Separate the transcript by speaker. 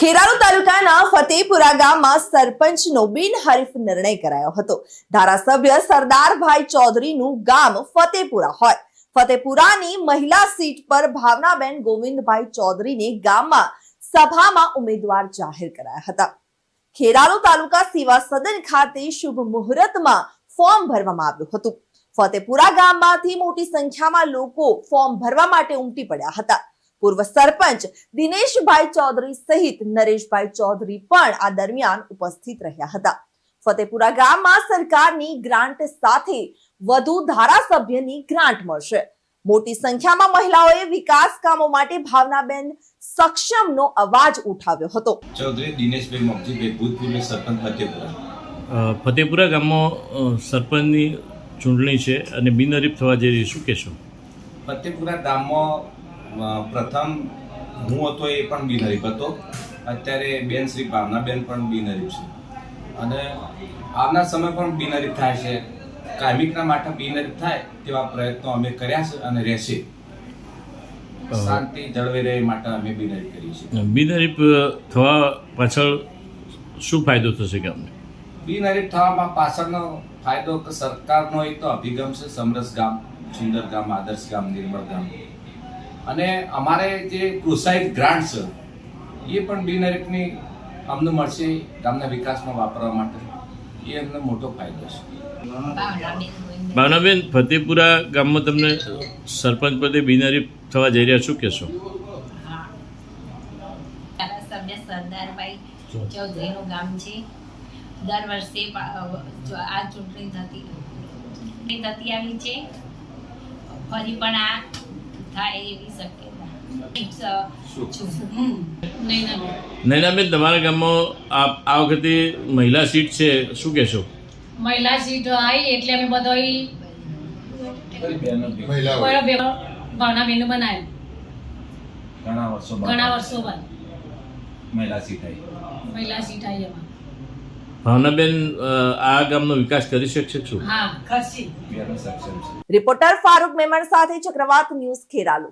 Speaker 1: ખેરાલુ તાલુકાના ફતેપુરા ગામમાં સરપંચનો બિનહરીફ નિર્ણય કરાયો હતો. ધારાસભ્ય સરદારભાઈ ચૌધરીનું ગામ ફતેપુરા હોય. ફતેપુરાની મહિલા સીટ પર ભાવનાબેન ગોવિંદભાઈ ચૌધરીને ગામમાં સભામાં ઉમેદવાર જાહેર કરાયા હતા. ખેરાલુ તાલુકા સેવા સદન ખાતે શુભ મુહૂર્તમાં ફોર્મ ભરવામાં આવ્યું હતું. ફતેપુરા ગામમાંથી મોટી સંખ્યામાં લોકો ફોર્મ ભરવા માટે ઉમટી પડ્યા હતા. પૂર્વ સરપંચ દિનેશભાઈ ચૌધરી સહિત નરેશભાઈ ચૌધરી પણ આ દરમિયાન ઉપસ્થિત રહ્યા હતા. ફતેપુરા ગામમાં સરકારની ગ્રાન્ટ સાથે વધુ ધારાસભ્યની ગ્રાન્ટ મળશે. મોટી સંખ્યામાં મહિલાઓએ વિકાસ કામો માટે ભાવનાબેન સક્ષમનો અવાજ ઉઠાવ્યો હતો.
Speaker 2: ચૌધરી દિનેશભાઈ મગજીભાઈ ભૂતપૂર્વ સરપંચ ફતેપુરા.
Speaker 3: ફતેપુરા ગામમાં સરપંચની ચૂંટણી છે અને બિનહરીફ થવા જઈ રહી શું કહેશો?
Speaker 2: ફતેપુરા ગામમાં પ્રથમ હું હતો એ પણ બિનહરીફ હતો. અત્યારે બેન શ્રી ભાવનાબેન પણ બિનહરીફ છે. અને આવનાર સમય પણ બિનહરીફ થાય છે. કાર્મિકના માટે બિનહરીફ થાય તેવા પ્રયત્નો અમે કર્યા છે અને રહેશે. શાંતિ જળવાઈ રહે માટે અમે બિનહરીફ કરીએ છીએ.
Speaker 3: બિનહરીફ થવા પાછળ શું ફાયદો થશે કે અમને?
Speaker 2: બિનહરીફ થવામાં પાછળનો ફાયદો સરકારનો એક તો અભિગમ છે સમરસ ગામ સુંદર ગામ આદર્શ ગામ નિર્મળ ગામ. અને અમારે જે પ્રોત્સાહિત ગ્રાન્ટ્સ છે એ પણ બિનહરીફની અમને મળશે ગામના વિકાસમાં વાપરવા માટે. એ અમને મોટો ફાયદો છે.
Speaker 3: ભાવનાબેન ફતેપુરા ગામમાં તમને સરપંચ પદે બિનહરીફ થવા જઈ રહ્યા શું? કહેશો
Speaker 4: સરદારભાઈ ચૌધરીનું ગામ છે. દર વર્ષે આ ચૂંટણી થતી ચૂંટણી થતી આવી છે. ફરી પણ આ થાય એવી શક્યતા.
Speaker 3: નૈનાબેન. તમારા ગામમાં આ વખતે મહિલા સીટ છે શું કહેશો?
Speaker 5: મહિલા સીટ આવી એટલે અમે બધો ભાવના બેન બનાવ્યો.
Speaker 2: ઘણા વર્ષો
Speaker 5: ઘણા વર્ષો બાદ.
Speaker 2: મહિલા સીટ આવી
Speaker 5: મહિલા સીટ આવી એમાં.
Speaker 3: ભાવનાબેન આ ગામનો વિકાસ કરી શકશે શું?
Speaker 1: રિપોર્ટર ફારૂક મેમણ સાથે ચક્રવાત ન્યૂઝ ખેરાલુ.